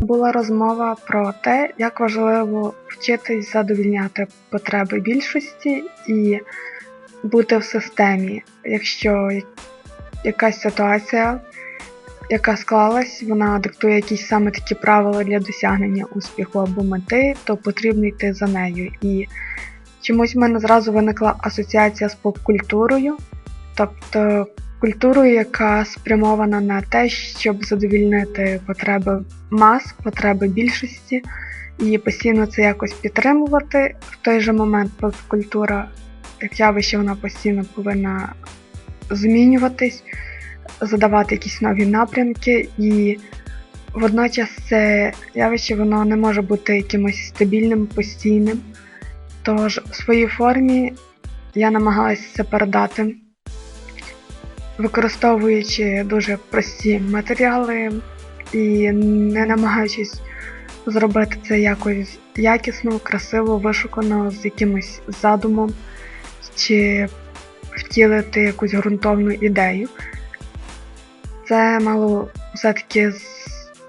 Була розмова про те, як важливо вчитись задовільняти потреби більшості і бути в системі. Якщо якась ситуація, яка склалась, вона диктує якісь саме такі правила для досягнення успіху або мети, то потрібно йти за нею. І чомусь в мене зразу виникла асоціація з поп-культурою, тобто культурою, яка спрямована на те, щоб задовільнити потреби мас, потреби більшості, і постійно це якось підтримувати. В той же момент поп-культура, як явище, вона постійно повинна змінюватись, задавати якісь нові напрямки, і водночас це явище воно не може бути якимось стабільним, постійним. Тож в своїй формі я намагалася це передати використовуючи дуже прості матеріали і не намагаючись зробити це якось якісно, красиво, вишукано, з якимось задумом, чи втілити якусь ґрунтовну ідею. Це мало все-таки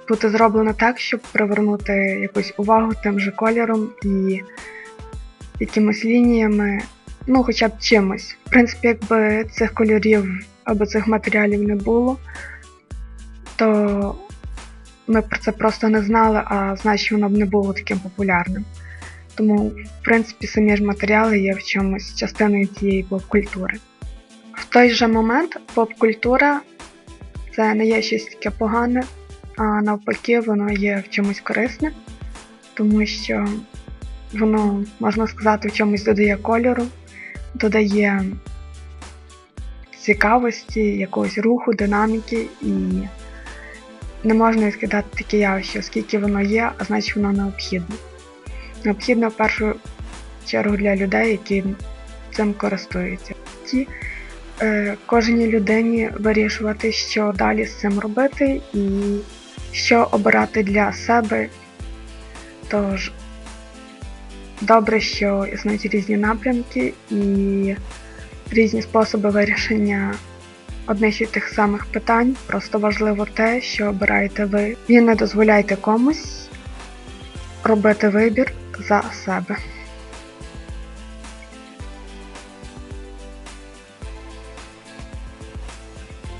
бути зроблено так, щоб привернути якусь увагу тим же кольором і якимись лініями, ну хоча б чимось. В принципі, якби цих кольорів або цих матеріалів не було, то ми про це просто не знали, а значить воно б не було таким популярним. Тому, в принципі, самі ж матеріали є в чомусь частиною цієї поп-культури. В той же момент поп-культура це не є щось таке погане, а навпаки, воно є в чомусь корисне, тому що воно, можна сказати, в чомусь додає кольору, додає цікавості, якогось руху, динаміки і не можна відкидати таке явище, оскільки воно є, а значить воно необхідне. Необхідно в першу чергу для людей, які цим користуються. Ті е, кожній людині вирішувати, що далі з цим робити і що обирати для себе. Тож добре, що існують різні напрямки і різні способи вирішення одних і тих самих питань. Просто важливо те, що обираєте ви. І не дозволяйте комусь робити вибір за себе.